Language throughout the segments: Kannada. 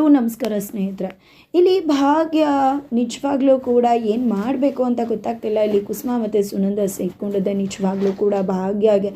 ಹಲೋ ನಮಸ್ಕಾರ ಸ್ನೇಹಿತರೆ. ಇಲ್ಲಿ ಭಾಗ್ಯ ನಿಜವಾಗ್ಲೂ ಕೂಡ ಏನು ಮಾಡಬೇಕು ಅಂತ ಗೊತ್ತಾಗ್ತಿಲ್ಲ. ಇಲ್ಲಿ ಕುಸುಮ ಮತ್ತು ಸುನಂದ ಸೇರ್ಕೊಂಡಿದ್ದೆ ನಿಜವಾಗ್ಲೂ ಕೂಡ ಭಾಗ್ಯಗೆ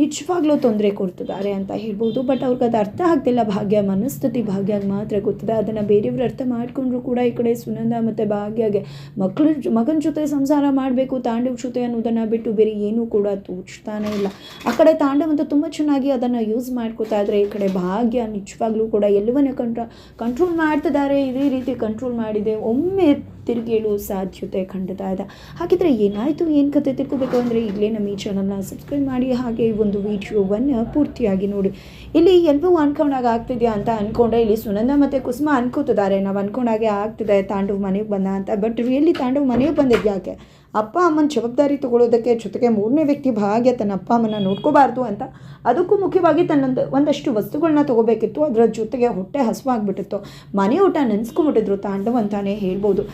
ನಿಜವಾಗ್ಲೂ ತೊಂದರೆ ಕೊಡ್ತಿದ್ದಾರೆ ಅಂತ ಹೇಳ್ಬೋದು. ಬಟ್ ಅವ್ರಿಗೆ ಅದು ಅರ್ಥ ಆಗ್ತಿಲ್ಲ. ಭಾಗ್ಯ ಮನಸ್ಥಿತಿ ಭಾಗ್ಯಗೆ ಮಾತ್ರ ಗೊತ್ತಿದೆ. ಅದನ್ನು ಬೇರೆಯವ್ರು ಅರ್ಥ ಮಾಡಿಕೊಂಡ್ರು ಕೂಡ ಈ ಕಡೆ ಸುನಂದ ಮತ್ತು ಭಾಗ್ಯಗೆ ಮಕ್ಕಳ ಮಗನ ಜೊತೆ ಸಂಸಾರ ಮಾಡಬೇಕು, ತಾಂಡವ ಜೊತೆ ಅನ್ನೋದನ್ನು ಬಿಟ್ಟು ಬೇರೆ ಏನೂ ಕೂಡ ತೋಚ್ತಾನೆ ಇಲ್ಲ. ಆ ಕಡೆ ತಾಂಡವ್ ಅಂತ ತುಂಬ ಚೆನ್ನಾಗಿ ಅದನ್ನು ಯೂಸ್ ಮಾಡ್ಕೋತಾ ಇದ್ರೆ ಈ ಕಡೆ ಭಾಗ್ಯ ನಿಜವಾಗ್ಲೂ ಕೂಡ ಎಲ್ಲವನ್ನ ಕಂಟ್ರ ಕಂಟ್ರೋಲ್ ಮಾಡ್ತಿದ್ದಾರೆ. ಇದೇ ರೀತಿ ಕಂಟ್ರೋಲ್ ಮಾಡಿದೆ. ಒಮ್ಮೆ ತಿರುಗೇಳು ಸಾಧ್ಯತೆ ಖಂಡಿತ ಇದೆ. ಹಾಗಿದ್ರೆ ಏನಾಯಿತು? ಏನು ಕತೆ ತಿಳ್ಕೋಬೇಕು ಅಂದರೆ ಈಗಲೇ ನಮ್ಮ ಈ ಚಾನಲ್ನ ಸಬ್ಸ್ಕ್ರೈಬ್ ಮಾಡಿ, ಹಾಗೆ ಈ ಒಂದು ವಿಡಿಯೋವನ್ನು ಪೂರ್ತಿಯಾಗಿ ನೋಡಿ. ಇಲ್ಲಿ ಎಲ್ಲವೂ ಅನ್ಕೊಂಡಾಗ ಆಗ್ತಿದೆಯಾ ಅಂತ ಅಂದ್ಕೊಂಡ್ರೆ ಇಲ್ಲಿ ಸುನಂದ ಮತ್ತು ಕುಸುಮ ಅನ್ಕೋತಿದ್ದಾರೆ. ನಾವು ಅನ್ಕೊಂಡಾಗೆ ಆಗ್ತಿದೆ ತಾಂಡವ್ ಮನೆಗೆ ಬಂದ ಅಂತ. ಬಟ್ ರಿಯಲಿ ತಾಂಡವ್ ಮನೆಗೆ ಬಂದಿದ್ದು ಯಾಕೆ? ಅಪ್ಪ ಅಮ್ಮನ ಜವಾಬ್ದಾರಿ ತಗೊಳ್ಳೋದಕ್ಕೆ ಜೊತೆಗೆ ಮೂರನೇ ವ್ಯಕ್ತಿ ಭಾಗ್ಯ ತನ್ನ ಅಪ್ಪ ಅಮ್ಮನ ನೋಡ್ಕೋಬಾರ್ದು ಅಂತ. ಅದಕ್ಕೂ ಮುಖ್ಯವಾಗಿ ತನ್ನೊಂದು ಒಂದಷ್ಟು ವಸ್ತುಗಳನ್ನ ತಗೋಬೇಕಿತ್ತು. ಅದರ ಜೊತೆಗೆ ಹೊಟ್ಟೆ ಹಸುವಾಗ್ಬಿಟ್ಟಿತ್ತು. ಮನೆ ಊಟ ನೆನೆಸ್ಕೊಂಬಿಟ್ಟಿದ್ರು ತಾಂಡವ್ ಅಂತಾನೆ ಹೇಳ್ಬೋದು.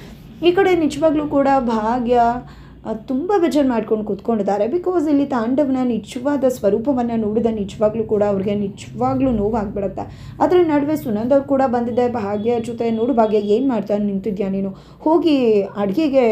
ಈ ಕಡೆ ನಿಜವಾಗ್ಲೂ ಕೂಡ ಭಾಗ್ಯ ತುಂಬ ಬೇಜಾರು ಮಾಡ್ಕೊಂಡು ಕೂತ್ಕೊಂಡಿದ್ದಾರೆ. ಬಿಕಾಸ್ ಇಲ್ಲಿ ತಾಂಡವನ ನಿಜವಾದ ಸ್ವರೂಪವನ್ನು ನೋಡಿದ ನಿಜವಾಗ್ಲೂ ಕೂಡ ಅವ್ರಿಗೆ ನಿಜವಾಗ್ಲೂ ನೋವಾಗ್ಬಿಡುತ್ತೆ. ಅದರ ನಡುವೆ ಸುನಂದ್ ಅವ್ರು ಕೂಡ ಬಂದಿದೆ, ಭಾಗ್ಯ ಜೊತೆ ನೋಡು ಭಾಗ್ಯ, ಏನು ಮಾಡ್ತಾ ನಿಂತಿದ್ಯಾ ನೀನು? ಹೋಗಿ ಅಡುಗೆಗೆ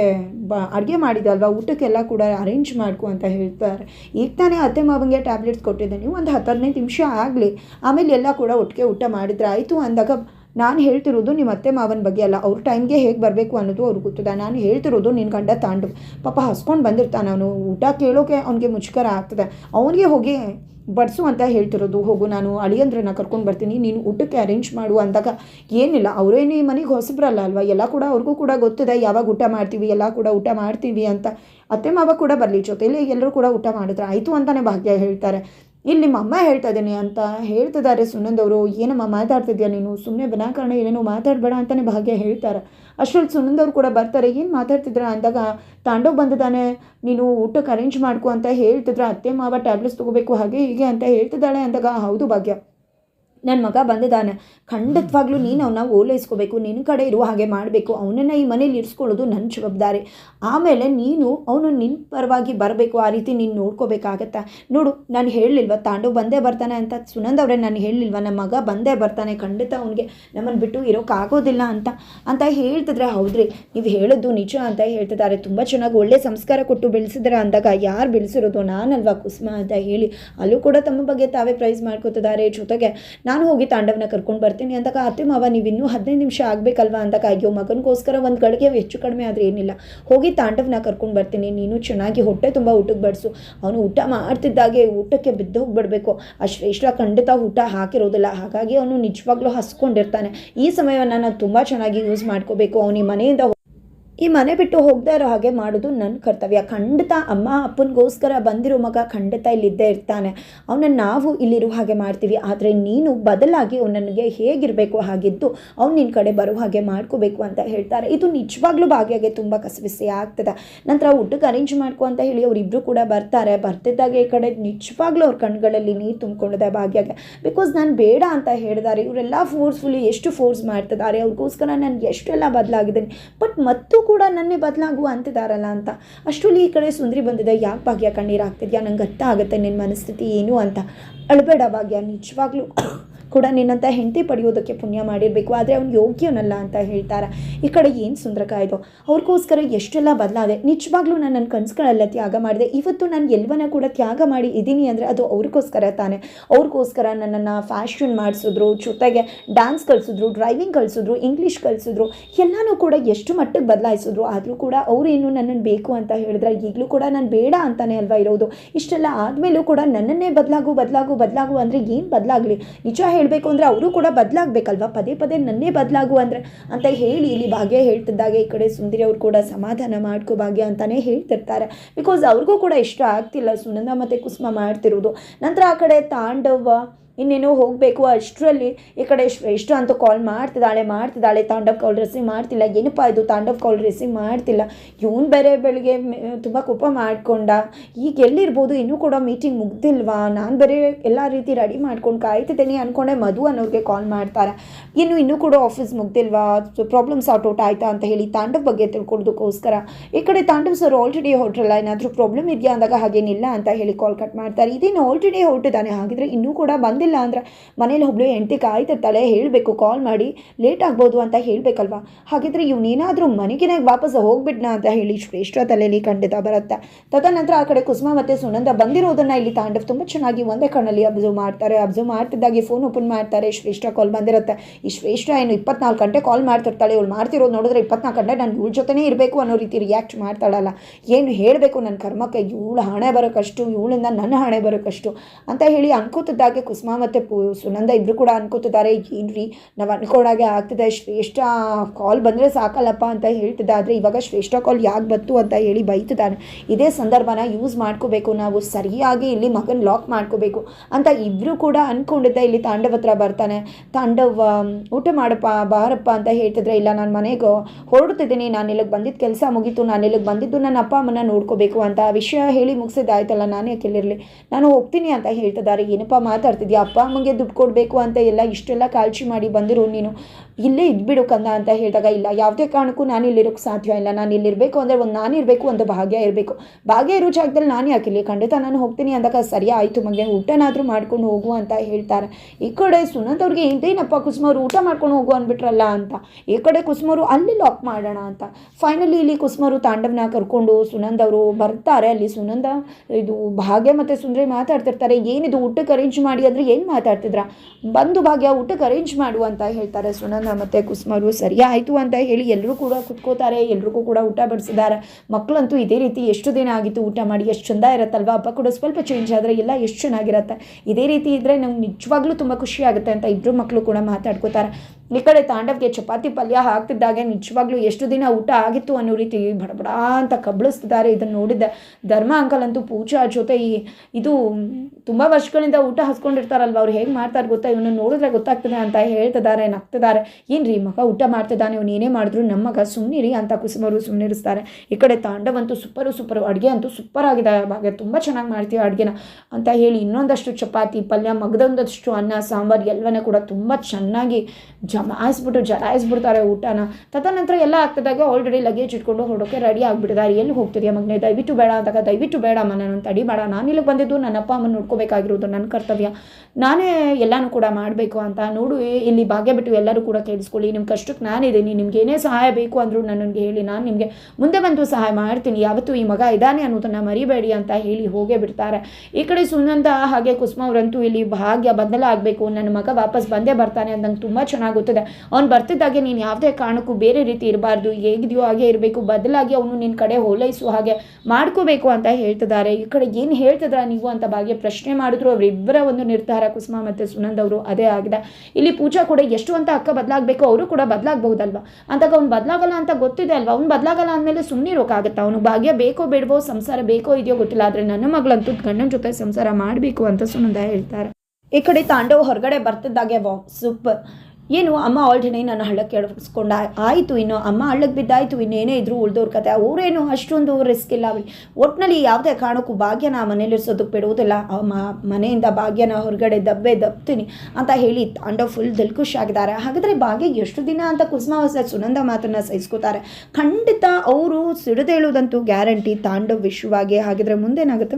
ಬ, ಅಡುಗೆ ಮಾಡಿದಲ್ವಾ? ಊಟಕ್ಕೆಲ್ಲ ಕೂಡ ಅರೇಂಜ್ ಮಾಡ್ಕೊ ಅಂತ ಹೇಳ್ತಾರೆ. ಈಗ ತಾನೇ ಅತ್ತೆ ಮಾವಂಗೆ ಟ್ಯಾಬ್ಲೆಟ್ಸ್ ಕೊಟ್ಟಿದ್ದೀನಿ ಒಂದು ಹತ್ತು ಹದಿನೈದು ನಿಮಿಷ ಆಗಲಿ. ಆಮೇಲೆ ಎಲ್ಲ ಕೂಡ ಒಟ್ಟಿಗೆ ಊಟ ಮಾಡಿದ್ರೆ ಆಯಿತು ಅಂದಾಗ ನಾನು ಹೇಳ್ತಿರೋದು ನಿಮ್ಮ ಅತ್ತೆ ಮಾವನ ಬಗ್ಗೆ ಅಲ್ಲ, ಅವ್ರ ಟೈಮ್ಗೆ ಹೇಗೆ ಬರಬೇಕು ಅನ್ನೋದು ಅವ್ರಿಗೆ ಗೊತ್ತದ. ನಾನು ಹೇಳ್ತಿರೋದು ನಿನ್ನ ಗಂಡ ತಾಂಡು. ಪಾಪ ಹಸ್ಕೊಂಡು ಬಂದಿರ್ತಾನೆ ಅವನು. ಊಟ ಕೇಳೋಕೆ ಅವನಿಗೆ ಮುಚ್ಕರ ಆಗ್ತದೆ. ಅವನಿಗೆ ಹೋಗಿ ಬಡಿಸು ಅಂತ ಹೇಳ್ತಿರೋದು. ಹೋಗು, ನಾನು ಅಳಿಯಂದ್ರನ್ನ ಕರ್ಕೊಂಡು ಬರ್ತೀನಿ. ನೀನು ಊಟಕ್ಕೆ ಅರೇಂಜ್ ಮಾಡು ಅಂದಾಗ ಏನಿಲ್ಲ. ಅವರೇನು ಈ ಮನೆಗೆ ಹೊಸಬ್ರಲ್ಲ ಅಲ್ವಾ? ಎಲ್ಲ ಕೂಡ ಅವ್ರಿಗೂ ಕೂಡ ಗೊತ್ತಿದೆ. ಯಾವಾಗ ಊಟ ಮಾಡ್ತೀವಿ, ಎಲ್ಲ ಕೂಡ ಊಟ ಮಾಡ್ತೀವಿ ಅಂತ. ಅತ್ತೆ ಮಾವ ಕೂಡ ಬರಲಿ ಜೊತೆಲಿ ಎಲ್ಲರೂ ಕೂಡ ಊಟ ಮಾಡಿದ್ರೆ ಆಯಿತು ಅಂತಲೇ ಭಾಗ್ಯ ಹೇಳ್ತಾರೆ. ಇಲ್ಲಿ ನಿಮ್ಮ ಅಮ್ಮ ಹೇಳ್ತಾ ಇದ್ದೀನಿ ಅಂತ ಹೇಳ್ತಿದ್ದಾರೆ ಸುನಂದವರು ಏನಮ್ಮ ಮಾತಾಡ್ತಿದ್ಯಾ ನೀನು? ಸುಮ್ಮನೆ ವಿನಾಕಾರಣ ಏನೇನೋ ಮಾತಾಡಬೇಡ ಅಂತಲೇ ಭಾಗ್ಯ ಹೇಳ್ತಾರೆ. ಅಷ್ಟರಲ್ಲಿ ಸುನಂದವ್ರು ಕೂಡ ಬರ್ತಾರೆ. ಏನು ಮಾತಾಡ್ತಿದ್ರ ಅಂದಾಗ, ತಾಂಡವ್ ಬಂದಿದ್ದಾನೆ. ನೀನು ಊಟಕ್ಕೆ ಅರೇಂಜ್ ಮಾಡ್ಕೊ ಅಂತ ಹೇಳ್ತಿದ್ರ. ಅತ್ತೆ ಮಾವ ಟ್ಯಾಬ್ಲೆಟ್ಸ್ ತೊಗೋಬೇಕು, ಹಾಗೆ ಹೀಗೆ ಅಂತ ಹೇಳ್ತಿದ್ದಾಳೆ ಅಂದಾಗ. ಹೌದು ಭಾಗ್ಯ. ನನ್ನ ಮಗ ಬಂದಿದ್ದಾನೆ. ಖಂಡಿತವಾಗ್ಲೂ ನೀನು ಅವನ್ನ ಓಲೈಸ್ಕೋಬೇಕು. ನಿನ್ನ ಕಡೆ ಇರುವ ಹಾಗೆ ಮಾಡಬೇಕು. ಅವನನ್ನು ಈ ಮನೇಲಿ ಇರಿಸ್ಕೊಳ್ಳೋದು ನನ್ನ ಜವಾಬ್ದಾರಿ. ಆಮೇಲೆ ನೀನು ಅವನು ನಿನ್ನ ಪರವಾಗಿ ಬರಬೇಕು. ಆ ರೀತಿ ನೀನು ನೋಡ್ಕೋಬೇಕಾಗತ್ತಾ? ನೋಡು ನಾನು ಹೇಳಲಿಲ್ವ? ತಾಂಡು ಬಂದೇ ಬರ್ತಾನೆ ಅಂತ ಸುನಂದ್ ಅವರೇ ನಾನು ಹೇಳಲಿಲ್ವ? ನಮ್ಮ ಮಗ ಬಂದೇ ಬರ್ತಾನೆ. ಖಂಡಿತ ಅವನಿಗೆ ನಮ್ಮನ್ನು ಬಿಟ್ಟು ಇರೋಕ್ಕಾಗೋದಿಲ್ಲ ಅಂತ ಅಂತ ಹೇಳ್ತಿದ್ರೆ ಹೌದ್ರಿ. ನೀವು ಹೇಳೋದು ನಿಜ ಅಂತ ಹೇಳ್ತಿದ್ದಾರೆ ತುಂಬ ಚೆನ್ನಾಗಿ ಒಳ್ಳೆ ಸಂಸ್ಕಾರ ಕೊಟ್ಟು ಬೆಳೆಸಿದ್ರೆ ಅಂದಾಗ ಯಾರು ಬೆಳೆಸಿರೋದು? ನಾನಲ್ವಾ ಕುಸುಮ ಅಂತ ಹೇಳಿ. ಅಲ್ಲೂ ಕೂಡ ತಮ್ಮ ಬಗ್ಗೆ ತಾವೇ ಪ್ರೈಸ್ ಮಾಡ್ಕೋತಿದ್ದಾರೆ ಜೊತೆಗೆ ನಾನು ಹೋಗಿ ತಾಂಡವನ ಕರ್ಕೊಂಡು ಬರ್ತೀನಿ ಅಂದಾಗ, ಅತ್ತೆ ಮಾವ ನೀವು ಇನ್ನೂ ಹದಿನೈದು ನಿಮಿಷ ಆಗಬೇಕಲ್ವಾ? ಅಂದಾಗ ಅಯ್ಯೋ ಮಗನಿಗೋಸ್ಕರ ಒಂದು ಗಳಿಗೆ ಹೆಚ್ಚು ಕಡಿಮೆ ಆದರೆ ಏನಿಲ್ಲ. ಹೋಗಿ ತಾಂಡವನ ಕರ್ಕೊಂಡು ಬರ್ತೀನಿ, ನೀನು ಚೆನ್ನಾಗಿ ಹೊಟ್ಟೆ ತುಂಬ ಊಟಕ್ಕೆ ಬಡಿಸು. ಅವನು ಊಟ ಮಾಡ್ತಿದ್ದಾಗೆ, ಊಟಕ್ಕೆ ಬಿದ್ದು ಹೋಗಿಬಿಡಬೇಕು. ಆ ಶ್ರೇಷ್ಠ ಖಂಡಿತ ಊಟ ಹಾಕಿರೋದಿಲ್ಲ. ಹಾಗಾಗಿ ಅವನು ನಿಜವಾಗ್ಲೂ ಹಸ್ಕೊಂಡಿರ್ತಾನೆ. ಈ ಸಮಯವನ್ನು ನಾನು ತುಂಬ ಚೆನ್ನಾಗಿ ಯೂಸ್ ಮಾಡ್ಕೋಬೇಕು. ಅವನ ಮನೆಯಿಂದ ಈ ಮನೆ ಬಿಟ್ಟು ಹೋಗದೇ ಇರೋ ಹಾಗೆ ಮಾಡೋದು ನನ್ನ ಕರ್ತವ್ಯ. ಖಂಡಿತ ಅಮ್ಮ ಅಪ್ಪನಿಗೋಸ್ಕರ ಬಂದಿರೋ ಮಗ ಖಂಡಿತ ಇಲ್ಲಿದ್ದೇ ಇರ್ತಾನೆ. ಅವನನ್ನು ನಾವು ಇಲ್ಲಿರುವ ಹಾಗೆ ಮಾಡ್ತೀವಿ. ಆದರೆ ನೀನು ಬದಲಾಗಿ ಅವನಿಗೆ ಹೇಗಿರಬೇಕು ಹಾಗಿದ್ದು ಅವ್ನು ನಿನ್ನ ಕಡೆ ಬರೋ ಹಾಗೆ ಮಾಡ್ಕೋಬೇಕು ಅಂತ ಹೇಳ್ತಾರೆ. ಇದು ನಿಜವಾಗ್ಲೂ ಭಾಗ್ಯಗೆ ತುಂಬ ಕಸಬಿಸಿ ಆಗ್ತದೆ. ನಂತರ ಊಟಕ್ಕೆ ಅರೇಂಜ್ ಮಾಡ್ಕೊ ಅಂತ ಹೇಳಿ ಅವರಿಬ್ಬರು ಕೂಡ ಬರ್ತಾರೆ. ಬರ್ತಿದ್ದಾಗ ಈ ಕಡೆ ನಿಜವಾಗ್ಲೂ ಅವ್ರ ಕಣ್ಗಳಲ್ಲಿ ನೀರು ತುಂಬಿಕೊಂಡಿದೆ ಭಾಗ್ಯಗೆ. ಬಿಕಾಸ್ ನಾನು ಬೇಡ ಅಂತ ಹೇಳಿದ್ದಾರೆ ಇವರೆಲ್ಲ ಫೋರ್ಸ್ಫುಲಿ ಎಷ್ಟು ಫೋರ್ಸ್ ಮಾಡ್ತಿದ್ದಾರೆ. ಅವ್ರಿಗೋಸ್ಕರ ನಾನು ಎಷ್ಟೆಲ್ಲ ಬದಲಾಗಿದ್ದೀನಿ. ಬಟ್ ಮತ್ತು ಕೂಡ ನನ್ನೇ ಬದಲಾಗುವ ಅಂತಿದಾರಲ್ಲ ಅಂತ. ಅಷ್ಟರಲ್ಲಿ ಈ ಕಡೆ ಸುಂದರಿ ಬಂದಿದೆ. ಯಾಕೆ ಭಾಗ್ಯ ಕಣ್ಣೀರು ಆಗ್ತಿದ್ಯಾ ನಂಗೆ ಅರ್ಥ ಆಗುತ್ತೆ ನಿನ್ನ ಮನಸ್ಥಿತಿ ಏನು ಅಂತ. ಅಳಬೇಡ ಭಾಗ್ಯ, ನಿಜವಾಗ್ಲೂ. ಕೂಡ ನಿನ್ನಂಥ ಹೆಂಡತಿ ಪಡೆಯೋದಕ್ಕೆ ಪುಣ್ಯ ಮಾಡಿರಬೇಕು, ಆದರೆ ಅವ್ನು ಯೋಗ್ಯನಲ್ಲ ಅಂತ ಹೇಳ್ತಾರೆ. ಈ ಕಡೆ ಏನು ಸುಂದರಕಾಯ್ದು ಅವ್ರಿಗೋಸ್ಕರ ಎಷ್ಟೆಲ್ಲ ಬದಲಾದೆ ನಿಜವಾಗ್ಲೂ ನಾನು ನನ್ನ ಕನಸುಗಳೆಲ್ಲ ತ್ಯಾಗ ಮಾಡಿದೆ. ಇವತ್ತು ನಾನು ಎಲ್ಲವನ್ನ ಕೂಡ ತ್ಯಾಗ ಮಾಡಿ ಇದ್ದೀನಿ ಅಂದರೆ ಅದು ಅವ್ರಿಗೋಸ್ಕರ ತಾನೆ. ಅವ್ರಿಗೋಸ್ಕರ ನನ್ನನ್ನು ಫ್ಯಾಷನ್ ಮಾಡಿಸಿದ್ರು, ಜೊತೆಗೆ ಡ್ಯಾನ್ಸ್ ಕಲಿಸಿದ್ರು, ಡ್ರೈವಿಂಗ್ ಕಲಿಸಿದ್ರು, ಇಂಗ್ಲೀಷ್ ಕಲಿಸಿದ್ರು, ಎಲ್ಲನೂ ಕೂಡ ಎಷ್ಟು ಮಟ್ಟಿಗೆ ಬದಲಾಯಿಸಿದ್ರು, ಆದರೂ ಕೂಡ ಅವರೇನು ನನ್ನನ್ನು ಬೇಕು ಅಂತ ಹೇಳಿದ್ರೆ ಈಗಲೂ ಕೂಡ ನಾನು ಬೇಡ ಅಂತಾನೆ ಅಲ್ವಾ ಇರೋದು? ಇಷ್ಟೆಲ್ಲ ಆದಮೇಲೂ ಕೂಡ ನನ್ನನ್ನೇ ಬದಲಾಗು ಬದಲಾಗು ಬದಲಾಗು ಅಂದರೆ ಏನು ಬದಲಾಗಲಿ? ನಿಜ ಹೇಳಬೇಕು ಅಂದರೆ ಅವರು ಕೂಡ ಬದಲಾಗಬೇಕಲ್ವಾ? ಪದೇ ಪದೇ ನನ್ನೇ ಬದಲಾಗು ಅಂದರೆ ಅಂತ ಹೇಳಿ ಇಲ್ಲಿ ಭಾಗ್ಯ ಹೇಳ್ತಿದ್ದಾಗೆ, ಈ ಕಡೆ ಸುಂದರಿ ಅವ್ರು ಕೂಡ ಸಮಾಧಾನ ಮಾಡ್ಕೋ ಭಾಗ್ಯ ಅಂತಲೇ ಹೇಳ್ತಿರ್ತಾರೆ. ಬಿಕಾಸ್ ಅವ್ರಿಗೂ ಕೂಡ ಇಷ್ಟ ಆಗ್ತಿಲ್ಲ ಸುನಂದ ಮತ್ತು ಕುಸುಮ ಮಾಡ್ತಿರೋದು. ನಂತರ ಆ ಕಡೆ ತಾಂಡವ ಇನ್ನೇನೋ ಹೋಗಬೇಕು, ಅಷ್ಟರಲ್ಲಿ ಈ ಕಡೆ ಎಷ್ಟು ಅಂತ ಕಾಲ್ ಮಾಡ್ತಿದ್ದಾಳೆ ಮಾಡ್ತಿದ್ದಾಳೆ, ತಾಂಡವ್ ಕಾಲ್ ರಿಸೀವ್ ಮಾಡ್ತಿಲ್ಲ. ಏನಪ್ಪ ಇದು? ತಾಂಡವ್ ಕಾಲ್ ರಿಸೀವ್ ಮಾಡ್ತಿಲ್ಲ. ಇವನು ಬೇರೆ ಬೆಳಿಗ್ಗೆ ತುಂಬ ಕೋಪ ಮಾಡಿಕೊಂಡ. ಈಗ ಎಲ್ಲಿರ್ಬೋದು? ಇನ್ನೂ ಕೂಡ ಮೀಟಿಂಗ್ ಮುಗ್ದಿಲ್ವಾ? ನಾನು ಬೇರೆ ಎಲ್ಲ ರೀತಿ ರೆಡಿ ಮಾಡ್ಕೊಂಡು ಕಾಯ್ತಿದ್ದೀನಿ ಅಂದ್ಕೊಂಡೆ ಮಧು ಅನ್ನೋರಿಗೆ ಕಾಲ್ ಮಾಡ್ತಾರೆ. ಇನ್ನು, ಇನ್ನೂ ಕೂಡ ಆಫೀಸ್ ಮುಗ್ದಿಲ್ವಾ? ಪ್ರಾಬ್ಲಮ್ ಸಾರ್ಟ್ ಔಟ್ ಆಯ್ತಾ ಅಂತ ಹೇಳಿ ತಾಂಡವ್ ಬಗ್ಗೆ ತಿಳ್ಕೊಳ್ಳೋದಕ್ಕೋಸ್ಕರ ಈ ಕಡೆ ತಾಂಡವ್ ಸರ್ ಆಲ್ರೆಡಿ ಹೊರಟ್ರಲ್ಲ ಏನಾದರೂ ಪ್ರಾಬ್ಲಮ್ ಇದೆಯಾ ಅಂದಾಗ ಹಾಗೇನಿಲ್ಲ ಅಂತ ಹೇಳಿ ಕಾಲ್ ಕಟ್ ಮಾಡ್ತಾರೆ. ಇದೇನು ಆಲ್ರೆಡಿ ಹೊರಟಿದ್ದಾನೆ ಹಾಗಿದ್ರೆ ಇನ್ನೂ ಕೂಡ ಬಂದಿಲ್ಲ. ಏನಿಲ್ಲ ಅಂದರೆ ಮನೇಲಿ ಒಬ್ಳು ಹೆಂಡತಿ ಕಾಯ್ತಿರ್ತಾಳೆ, ಹೇಳಬೇಕು ಕಾಲ್ ಮಾಡಿ ಲೇಟ್ ಆಗ್ಬೋದು ಅಂತ ಹೇಳಬೇಕಲ್ವಾ? ಹಾಗಿದ್ರೆ ಇವನೇನಾದರೂ ಮನೆಗೆ ವಾಪಸ್ ಹೋಗ್ಬಿಟ್ನಾ ಅಂತ ಹೇಳಿ ಶ್ರೇಷ್ಠ ತಲೆಯಲ್ಲಿ ಖಂಡಿತ ಬರುತ್ತೆ. ತದನಂತರ ಆ ಕಡೆ ಕುಸುಮ ಮತ್ತು ಸುನಂದ ಬಂದಿರೋದನ್ನು ಇಲ್ಲಿ ತಾಂಡವ್ ತುಂಬ ಚೆನ್ನಾಗಿ ಒಂದೇ ಕಣ್ಣಲ್ಲಿ ಅಬ್ಸರ್ವ್ ಮಾಡ್ತಾರೆ. ಅಬ್ಸರ್ವ್ ಮಾಡ್ತಿದ್ದಾಗೆ ಫೋನ್ ಓಪನ್ ಮಾಡ್ತಾರೆ. ಶ್ರೇಷ್ಠ ಕಾಲ್ ಬಂದಿರುತ್ತೆ. ಈ ಶ್ರೇಷ್ಠ ಏನು ಇಪ್ಪತ್ನಾಲ್ಕು ಗಂಟೆ ಕಾಲ್ ಮಾಡ್ತಿರ್ತಾಳೆ. ಇವಳು ಮಾಡ್ತಿರೋದು ನೋಡಿದ್ರೆ ಇಪ್ಪತ್ನಾಲ್ಕು ಗಂಟೆ ನಾನು ಇವಳ ಜೊತೆನೇ ಇರಬೇಕು ಅನ್ನೋ ರೀತಿ ರಿಯಾಕ್ಟ್ ಮಾಡ್ತಾಳಲ್ಲ. ಏನು ಹೇಳಬೇಕು ನನ್ನ ಕರ್ಮಕ್ಕೆ? ಇವಳು ಹಣೆ ಬರೋಕ್ಕಷ್ಟು ಇವಳಿಂದ ನನ್ನ ಹಣೆ ಬರೋಕ್ಕಷ್ಟು ಅಂತ ಹೇಳಿ ಅನ್ಕೋತಿದ್ದಾಗೆ ಕುಸುಮ ಮತ್ತು ಪು ಸುನಂದ ಇಬ್ಬರು ಕೂಡ ಅನ್ಕೋತಿದ್ದಾರೆ. ಏನ್ರಿ, ನಾವು ಅನ್ಕೊಂಡಾಗೆ ಆಗ್ತಿದೆ. ಶ್ರೇಷ್ಠ ಕಾಲ್ ಬಂದರೆ ಸಾಕಲ್ಲಪ್ಪ ಅಂತ ಹೇಳ್ತಿದ್ದ. ಆದರೆ ಇವಾಗ ಶ್ರೇಷ್ಠ ಕಾಲ್ ಯಾಕೆ ಬಂತು ಅಂತ ಹೇಳಿ ಬೈತಿದ್ದಾನೆ. ಇದೇ ಸಂದರ್ಭನ ಯೂಸ್ ಮಾಡ್ಕೋಬೇಕು. ನಾವು ಸರಿಯಾಗಿ ಇಲ್ಲಿ ಮಗನ ಲಾಕ್ ಮಾಡ್ಕೋಬೇಕು ಅಂತ ಇಬ್ಬರು ಕೂಡ ಅಂದ್ಕೊಂಡಿದ್ದೆ ಇಲ್ಲಿ ತಾಂಡವ ಹತ್ರ ಬರ್ತಾನೆ. ತಾಂಡವ ಊಟ ಮಾಡಪ್ಪ, ಬಾರಪ್ಪ ಅಂತ ಹೇಳ್ತಿದ್ರೆ, ಇಲ್ಲ, ನಾನು ಮನೆಗೆ ಹೊರಡ್ತಿದ್ದೀನಿ. ನಾನು ಇಲ್ಲಿಗೆ ಬಂದಿದ್ದ ಕೆಲಸ ಮುಗೀತು. ನಾನು ಇಲ್ಲಿಗೆ ಬಂದಿದ್ದು ನನ್ನ ಅಪ್ಪ ಅಮ್ಮನ ನೋಡ್ಕೋಬೇಕು ಅಂತ ವಿಷಯ ಹೇಳಿ ಮುಗಿಸಿದ್ದಾಯ್ತಲ್ಲ. ನಾನು ಯಾಕೆಲ್ಲಿರಲಿ ನಾನು ಹೋಗ್ತೀನಿ ಅಂತ ಹೇಳ್ತಿದ್ದಾರೆ. ಏನಪ್ಪ ಮಾತಾಡ್ತಿದ್ಯಾ? ಅಪ್ಪ ಅಮ್ಮಂಗೆ ದುಡ್ಡು ಕೊಡಬೇಕು ಅಂತ ಎಲ್ಲ ಇಷ್ಟೆಲ್ಲ ಕಾಳಜಿ ಮಾಡಿ ಬಂದರು. ನೀನು ಇಲ್ಲೇ ಇದ್ಬಿಡು ಕಂದ ಅಂತ ಹೇಳಿದಾಗ, ಇಲ್ಲ, ಯಾವುದೇ ಕಾರಣಕ್ಕೂ ನಾನು ಇಲ್ಲಿರೋಕ್ಕೆ ಸಾಧ್ಯ ಇಲ್ಲ. ನಾನು ಇಲ್ಲಿರಬೇಕು ಅಂದರೆ ಒಂದು ನಾನು ಇರಬೇಕು, ಒಂದು ಭಾಗ್ಯ ಇರಬೇಕು. ಭಾಗ್ಯ ಇರೋ ಜಾಗದಲ್ಲಿ ನಾನು ಯಾಕಿಲ್ಲಿ ಖಂಡಿತ ನಾನು ಹೋಗ್ತೀನಿ ಅಂದಾಗ ಸರಿ ಆಯಿತು ಮಗನೇ, ಊಟನಾದರೂ ಮಾಡ್ಕೊಂಡು ಹೋಗು ಅಂತ ಹೇಳ್ತಾರೆ. ಈ ಕಡೆ ಸುನಂದ್ ಅವ್ರಿಗೆ ಇದೇನಪ್ಪ ಕುಸುಮವ್ರು ಊಟ ಮಾಡ್ಕೊಂಡು ಹೋಗು ಅಂದ್ಬಿಟ್ರಲ್ಲ ಅಂತ. ಈ ಕಡೆ ಕುಸುಮರು ಅಲ್ಲಿ ಲಾಕ್ ಮಾಡೋಣ ಅಂತ. ಫೈನಲಿ ಇಲ್ಲಿ ಕುಸುಮರು ತಾಂಡವನ ಕರ್ಕೊಂಡು ಸುನಂದ್ ಅವರು ಬರ್ತಾರೆ. ಅಲ್ಲಿ ಸುನಂದ ಇದು ಭಾಗ್ಯ ಮತ್ತು ಸುಂದ್ರಿ ಮಾತಾಡ್ತಿರ್ತಾರೆ. ಏನಿದು ಊಟಕ್ಕೆ ಅರೇಂಜ್ ಮಾಡಿ ಅಂದರೆ ಮಾತಾಡ್ತಿದ್ರ? ಬಂದು ಭಾಗ್ಯ ಊಟಕ್ಕೆ ಅರೇಂಜ್ ಮಾಡು ಅಂತ ಹೇಳ್ತಾರೆ ಸುನಂದ ಮತ್ತು ಕುಸುಮರು. ಸರಿ ಆಯಿತು ಅಂತ ಹೇಳಿ ಎಲ್ಲರೂ ಕೂಡ ಕುತ್ಕೋತಾರೆ, ಎಲ್ರಿಗೂ ಕೂಡ ಊಟ ಬಡಿಸಿದ್ದಾರೆ. ಮಕ್ಕಳಂತೂ ಇದೇ ರೀತಿ ಎಷ್ಟು ದಿನ ಆಗಿತ್ತು ಊಟ ಮಾಡಿ, ಎಷ್ಟು ಚಂದ ಇರುತ್ತಲ್ವಾ? ಹಬ್ಬ ಕೂಡ ಸ್ವಲ್ಪ ಚೇಂಜ್ ಆದರೆ ಎಲ್ಲ ಎಷ್ಟು ಚೆನ್ನಾಗಿರುತ್ತೆ? ಇದೇ ರೀತಿ ಇದ್ದರೆ ನಮ್ಗೆ ನಿಜವಾಗ್ಲೂ ತುಂಬ ಖುಷಿ ಆಗುತ್ತೆ ಅಂತ ಇಬ್ಬರು ಮಕ್ಕಳು ಕೂಡ ಮಾತಾಡ್ಕೋತಾರೆ. ಈ ಕಡೆ ತಾಂಡವ್ಗೆ ಚಪಾತಿ ಪಲ್ಯ ಹಾಕ್ತಿದ್ದಾಗೆ, ನಿಜವಾಗ್ಲೂ ಎಷ್ಟು ದಿನ ಊಟ ಆಗಿತ್ತು ಅನ್ನೋ ರೀತಿ ಬಡಬಡ ಅಂತ ಕಬಳಿಸ್ತಿದ್ದಾರೆ ಇದನ್ನು ನೋಡಿದ್ದೆ ಧರ್ಮ ಅಂಕಲ್ ಅಂತೂ ಪೂಜಾ ಜೊತೆ ಈ, ಇದು ತುಂಬ ವರ್ಷಗಳಿಂದ ಊಟ ಹಸ್ಕೊಂಡಿರ್ತಾರಲ್ವ, ಅವ್ರು ಹೇಗೆ ಮಾಡ್ತಾರೆ ಗೊತ್ತಾ? ಇವನು ನೋಡಿದ್ರೆ ಗೊತ್ತಾಗ್ತದೆ ಅಂತ ಹೇಳ್ತಿದ್ದಾರೆ, ನಗ್ತಿದ್ದಾರೆ. ಏನು ರೀ ಮಗ ಊಟ ಮಾಡ್ತಿದ್ದಾನೆ, ಇವ್ನು ಏನೇ ಮಾಡಿದ್ರು ನಮ್ಮ ಮಗ ಸುಮ್ಮನಿರಿ ಅಂತ ಕುಸುಮರು ಸುಮ್ಮನಿರಿಸ್ತಾರೆ ಈ ಕಡೆ ತಾಂಡವಂತೂ ಸೂಪರು ಸೂಪರು, ಅಡುಗೆ ಅಂತೂ ಸೂಪರ್ ಆಗಿದೆ. ಭಾಗ್ಯ ತುಂಬ ಚೆನ್ನಾಗಿ ಮಾಡ್ತೀವಿ ಅಡುಗೆನ ಅಂತ ಹೇಳಿ ಇನ್ನೊಂದಷ್ಟು ಚಪಾತಿ ಪಲ್ಯ, ಮಗದೊಂದಷ್ಟು ಅನ್ನ, ಸಾಂಬಾರು, ಎಲ್ಲವನ್ನ ಕೂಡ ತುಂಬ ಚೆನ್ನಾಗಿ ಜಮಾಯಿಸ್ಬಿಟ್ಟು ಜಲಾಯಿಸ್ಬಿಡ್ತಾರೆ ಊಟನ. ತದನಂತರ ಎಲ್ಲ ಆಗ್ತದಾಗ ಆಲ್ರೆಡಿ ಲಗೇಜ್ ಇಟ್ಕೊಂಡು ಹೊರಡೋಕೆ ರೆಡಿ ಆಗಿಬಿಟ್ಟಿದ್ದಾರೆ. ಎಲ್ಲಿ ಹೋಗ್ತಿದ್ಯಾ ಮಗನೇ? ದಯವಿಟ್ಟು ಬೇಡ ಅಂದಾಗ, ದಯವಿಟ್ಟು ಬೇಡಮ್ಮ ನಾನು ತಡಿ ಬೇಡ. ನಾನು ಇಲ್ಲಿಗೆ ಬಂದಿದ್ದು ನನ್ನ ಅಪ್ಪ ಅಮ್ಮನ ನೋಡ್ಕೋಬೇಕಾಗಿರೋದು ನನ್ನ ಕರ್ತವ್ಯ. ನಾನೇ ಎಲ್ಲನೂ ಕೂಡ ಮಾಡಬೇಕು ಅಂತ ನೋಡು ಇಲ್ಲಿ ಭಾಗ್ಯ ಬಿಟ್ಟು ಎಲ್ಲರೂ ಕೂಡ ಕೇಳಿಸ್ಕೊಳ್ಳಿ. ನಿಮ್ಮ ಕಷ್ಟಕ್ಕೆ ನಾನಿದ್ದೀನಿ ನಿಮ್ಗೆ ಏನೇ ಸಹಾಯ ಬೇಕು ಅಂದರೂ ನನಗೆ ಹೇಳಿ. ನಾನು ನಿಮಗೆ ಮುಂದೆ ಬಂದು ಸಹಾಯ ಮಾಡ್ತೀನಿ. ಯಾವತ್ತೂ ಈ ಮಗ ಇದ್ದಾನೆ ಅನ್ನೋದನ್ನು ಮರಿಬೇಡಿ ಅಂತ ಹೇಳಿ ಹೋಗೇ ಬಿಡ್ತಾರೆ. ಈ ಕಡೆ ಸುನಂದ ಹಾಗೆ ಕುಸುಮ ಅವರಂತೂ ಇಲ್ಲಿ ಭಾಗ್ಯ ಬದಲಾಗಬೇಕು ನನ್ನ ಮಗ ವಾಪಸ್ ಬಂದೇ ಬರ್ತಾನೆ ಅಂದಂಗೆ ತುಂಬ ಚೆನ್ನಾಗಿ ಗೊತ್ತಿದೆ ಅವ್ನು ಬರ್ತಿದ್ದಾಗೆ ನೀನು ಯಾವುದೇ ಕಾರಣಕ್ಕೂ ಬೇರೆ ರೀತಿ ಇರಬಾರ್ದು. ಹೇಗಿದೆಯೋ ಹಾಗೆ ಇರಬೇಕು. ಬದಲಾಗಿ ಅವನು ನಿನ್ನ ಕಡೆ ಹೋಲೈಸುವ ಹಾಗೆ ಮಾಡ್ಕೋಬೇಕು ಅಂತ ಹೇಳ್ತಿದ್ದಾರೆ. ಈ ಕಡೆ ಏನು ಹೇಳ್ತಿದ್ರ ನೀವು ಅಂತ ಭಾಗ್ಯ ಪ್ರಶ್ನೆ ಮಾಡಿದ್ರು. ಅವರಿಬ್ಬರ ಒಂದು ನಿರ್ಧಾರ ಕುಸುಮ ಮತ್ತು ಸುನಂದ್ ಅವರು ಅದೇ ಆಗಿದೆ. ಇಲ್ಲಿ ಪೂಜಾ ಕೂಡ ಎಷ್ಟು ಅಂತ ಅಕ್ಕ ಬದಲಾಗಬೇಕು, ಅವರು ಕೂಡ ಬದಲಾಗಬಹುದಲ್ವಾ? ಅಂತಾಗ ಅವ್ನು ಬದಲಾಗಲ್ಲ ಅಂತ ಗೊತ್ತಿದೆ ಅಲ್ವಾ? ಅವ್ನು ಬದಲಾಗಲ್ಲ ಅಂದಮೇಲೆ ಸುಮ್ಮನೆ ಆಗುತ್ತೆ ಅವನು ಭಾಗ್ಯ ಬೇಕೋ ಬೇಡವೋ, ಸಂಸಾರ ಬೇಕೋ ಇದೆಯೋ ಗೊತ್ತಿಲ್ಲ. ಆದರೆ ನನ್ನ ಮಗಳಂತೂ ಗಂಡನ ಜೊತೆ ಸಂಸಾರ ಮಾಡಬೇಕು ಅಂತ ಸುನಂದ ಹೇಳ್ತಾರೆ. ಈ ಕಡೆ ತಾಂಡವ್ ಹೊರಗಡೆ ಬರ್ತಿದ್ದಾಗೆ ವಾ ಸೂಪರ್ ಏನು ಅಮ್ಮ ಆಲ್ರೆಡಿ ನನ್ನ ಹಳ್ಳಕ್ಕೆ ಎಡ್ಸ್ಕೊಂಡ ಆಯಿತು ಇನ್ನು, ಅಮ್ಮ ಹಳ್ಳಕ್ಕೆ ಬಿದ್ದಾಯಿತು ಇನ್ನೇನೇ ಇದ್ರು ಉಳ್ದವ್ರ ಕತೆ. ಅವರೇನು ಅಷ್ಟೊಂದು ರಿಸ್ಕ್ ಇಲ್ಲ. ಅವಳಿ ಒಟ್ಟಿನಲ್ಲಿ ಯಾವುದೇ ಕಾರಣಕ್ಕೂ ಭಾಗ್ಯನ ಮನೇಲಿರ್ಸೋದಕ್ಕೆ ಬಿಡುವುದಿಲ್ಲ. ಮನೆಯಿಂದ ಭಾಗ್ಯನ ಹೊರಗಡೆ ದಬ್ಬೆ ದಬ್ತೀನಿ ಅಂತ ಹೇಳಿ ತಾಂಡವ್ ಫುಲ್ ದಿಲ್ಖುಷ್ ಆಗಿದ್ದಾರೆ. ಹಾಗಾದರೆ ಭಾಗ್ಯಗೆ ಎಷ್ಟು ದಿನ ಅಂತ ಕುಸುಮಾವಾಸ ಸುನಂದ ಮಾತನ್ನು ಸಹಿಸ್ಕೋತಾರೆ. ಖಂಡಿತ ಅವರು ಸಿಡಿದೇಳುವುದಂತೂ ಗ್ಯಾರಂಟಿ ತಾಂಡವ್ ವಿಶ್ವವಾಗಿ. ಹಾಗಿದ್ರೆ ಮುಂದೇನಾಗುತ್ತೆ?